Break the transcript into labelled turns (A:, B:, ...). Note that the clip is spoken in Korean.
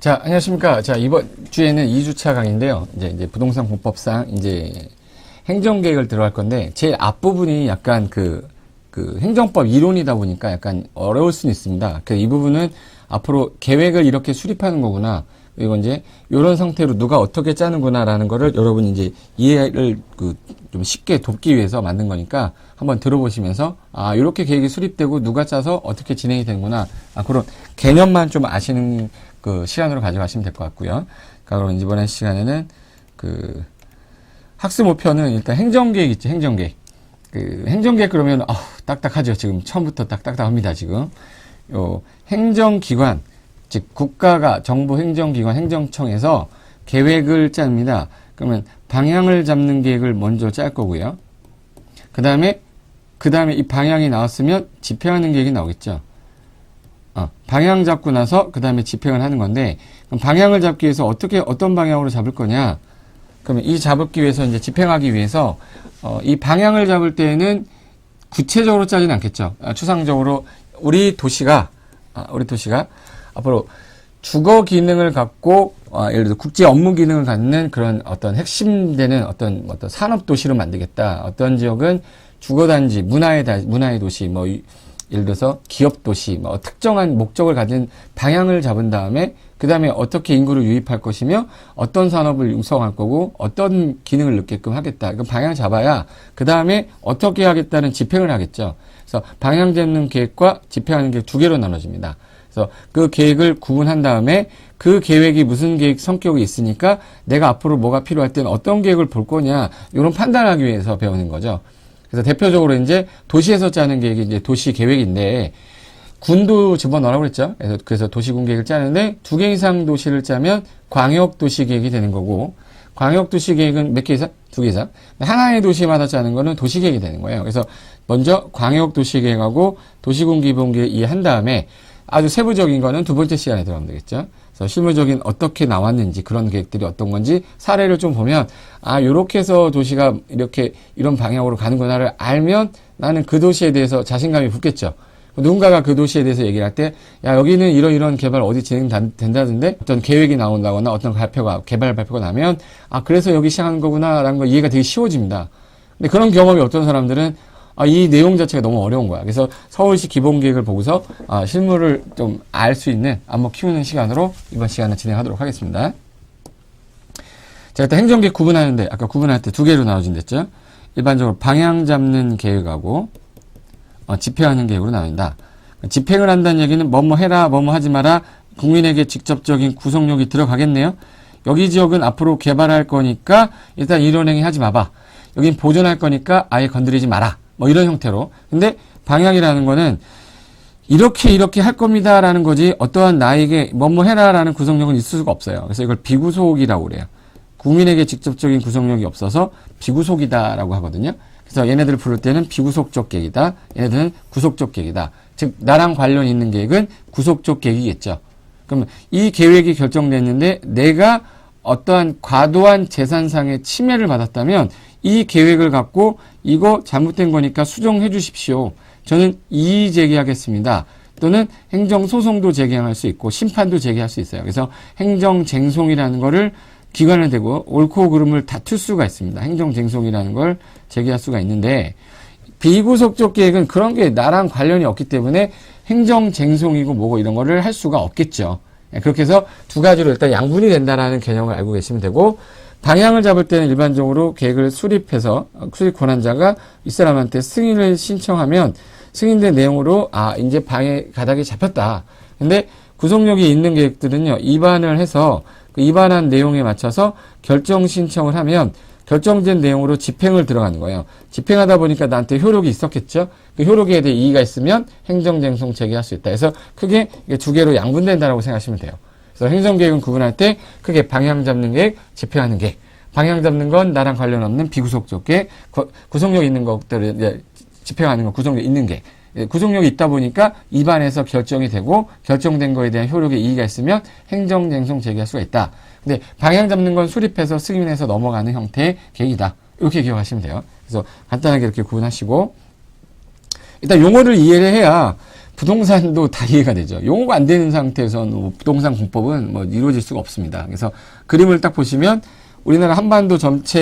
A: 자, 안녕하십니까. 자, 이번 주에는 2주차 강의인데요. 이제, 이제 부동산 공법상 이제 행정계획을 들어갈 건데, 제일 앞부분이 약간 그, 그 행정법 이론이다 보니까 약간 어려울 수는 있습니다. 그이 부분은 앞으로 계획을 이렇게 수립하는 거구나. 그리고 이제 이런 상태로 누가 어떻게 짜는구나라는 거를 여러분이 이제 이해를 그 좀 쉽게 돕기 위해서 만든 거니까 한번 들어보시면서 아 이렇게 계획이 수립되고 누가 짜서 어떻게 진행이 되는구나 아 그런 개념만 좀 아시는 그 시간으로 가져가시면 될 것 같고요. 그러니까 그럼 이번에 시간에는 그 학습 목표는 일단 행정계획 있죠 행정계획. 그 행정계획 그러면 아 딱딱하죠 지금 처음부터 딱 딱딱합니다 지금 요 행정기관 즉 국가가 정부 행정기관 행정청에서 계획을 짭니다. 그러면 방향을 잡는 계획을 먼저 짤 거고요. 그 다음에 그 다음에 이 방향이 나왔으면 집행하는 계획이 나오겠죠. 어, 방향 잡고 나서 그 다음에 집행을 하는 건데 방향을 잡기 위해서 어떻게 어떤 방향으로 잡을 거냐? 그러면 이 잡기 위해서 이제 집행하기 위해서 어, 이 방향을 잡을 때에는 구체적으로 짜지는 않겠죠. 아, 추상적으로 우리 도시가 아, 우리 도시가 앞으로 주거 기능을 갖고 어, 예를 들어 국제 업무 기능을 갖는 그런 어떤 핵심되는 어떤 어떤 산업 도시로 만들겠다. 어떤 지역은 주거 단지, 문화의 다, 문화의 도시, 뭐 이- 예를 들어서 기업 도시, 뭐 특정한 목적을 가진 방향을 잡은 다음에 그 다음에 어떻게 인구를 유입할 것이며 어떤 산업을 육성할 거고 어떤 기능을 넣게끔 하겠다. 그 방향 잡아야 그 다음에 어떻게 하겠다는 집행을 하겠죠. 그래서 방향 잡는 계획과 집행하는 계획 두 개로 나눠집니다. 그래서 그 계획을 구분한 다음에 그 계획이 무슨 계획 성격이 있으니까 내가 앞으로 뭐가 필요할 때는 어떤 계획을 볼 거냐 이런 판단하기 위해서 배우는 거죠. 그래서 대표적으로 이제 도시에서 짜는 계획이 이제 도시 계획인데 군도 집어넣으라고 그랬죠. 그래서, 그래서 도시군 계획을 짜는데 두 개 이상 도시를 짜면 광역 도시 계획이 되는 거고 광역 도시 계획은 몇 개 이상? 두 개 이상. 하나의 도시마다 짜는 거는 도시 계획이 되는 거예요. 그래서 먼저 광역 도시 계획하고 도시군 기본 계획 이해한 다음에 아주 세부적인 거는 두 번째 시간에 들어가면 되겠죠. 실무적인 어떻게 나왔는지 그런 계획들이 어떤 건지 사례를 좀 보면 아 요렇게 해서 도시가 이렇게 이런 방향으로 가는구나를 알면 나는 그 도시에 대해서 자신감이 붙겠죠. 누군가가 그 도시에 대해서 얘기를 할 때, 야, 여기는 이런 이런 개발 어디 진행된다던데 어떤 계획이 나온다거나 어떤 발표가, 개발 발표가 나면, 아, 그래서 여기 시작하는 거구나, 라는 거 이해가 되게 쉬워집니다. 근데 그런 경험이 어떤 사람들은, 아, 이 내용 자체가 너무 어려운 거야. 그래서 서울시 기본계획을 보고서, 아, 실무를 좀알 수 있는, 안목 키우는 시간으로 이번 시간을 진행하도록 하겠습니다. 자, 일단 행정계획 구분하는데, 아까 구분할 때 두 개로 나눠진댔죠? 일반적으로 방향 잡는 계획하고, 어, 집행하는 계획으로 나눈다. 집행을 한다는 얘기는 뭐뭐 해라, 뭐뭐 하지 마라, 국민에게 직접적인 구속력이 들어가겠네요. 여기 지역은 앞으로 개발할 거니까 일단 이론행위 하지 마봐. 여긴 보존할 거니까 아예 건드리지 마라. 뭐 이런 형태로. 근데 방향이라는 거는 이렇게 이렇게 할 겁니다라는 거지 어떠한 나에게 뭐뭐 해라라는 구속력은 있을 수가 없어요. 그래서 이걸 비구속이라고 그래요. 국민에게 직접적인 구속력이 없어서 비구속이다라고 하거든요. 그래서 얘네들을 부를 때는 비구속적 계획이다. 얘네들은 구속적 계획이다. 즉 나랑 관련 있는 계획은 구속적 계획이겠죠. 그러면 이 계획이 결정됐는데 내가 어떠한 과도한 재산상의 침해를 받았다면 이 계획을 갖고 이거 잘못된 거니까 수정해 주십시오. 저는 이의 제기하겠습니다. 또는 행정소송도 제기할 수 있고 심판도 제기할 수 있어요. 그래서 행정쟁송이라는 거를 기관을 대고 옳고 그름을 다툴 수가 있습니다. 행정쟁송이라는 걸 제기할 수가 있는데 비구속적 계획은 그런 게 나랑 관련이 없기 때문에 행정쟁송이고 뭐고 이런 거를 할 수가 없겠죠. 예, 그렇게 해서 두 가지로 일단 양분이 된다라는 개념을 알고 계시면 되고 방향을 잡을 때는 일반적으로 계획을 수립해서 어, 수립 권한자가 이 사람한테 승인을 신청하면 승인된 내용으로 아 이제 방해 가닥이 잡혔다. 근데 구속력이 있는 계획들은요 입안을 해서 그 입안한 내용에 맞춰서 결정 신청을 하면 결정된 내용으로 집행을 들어가는 거예요. 집행하다 보니까 나한테 효력이 있었겠죠. 그 효력에 대해 이의가 있으면 행정쟁송 제기할 수 있다. 그래서 크게 두 개로 양분된다라고 생각하시면 돼요. 그래서 행정계획은 구분할 때 크게 방향 잡는 계획, 집행하는 계획. 방향 잡는 건 나랑 관련 없는 비구속적 계획, 구- 구속력 있는 것들을 이제 집행하는 건 구속력 있는 계획. 예, 구속력이 있다 보니까 입안에서 결정이 되고 결정된 거에 대한 효력에 이의가 있으면 행정쟁송 제기할 수가 있다. 근데 방향 잡는 건 수립해서 승인해서 넘어가는 형태의 계획이다. 이렇게 기억하시면 돼요. 그래서 간단하게 이렇게 구분하시고 일단 용어를 이해를 해야 부동산도 다 이해가 되죠. 용어가 안 되는 상태에서는 뭐 부동산 공법은 뭐 이루어질 수가 없습니다. 그래서 그림을 딱 보시면 우리나라 한반도 전체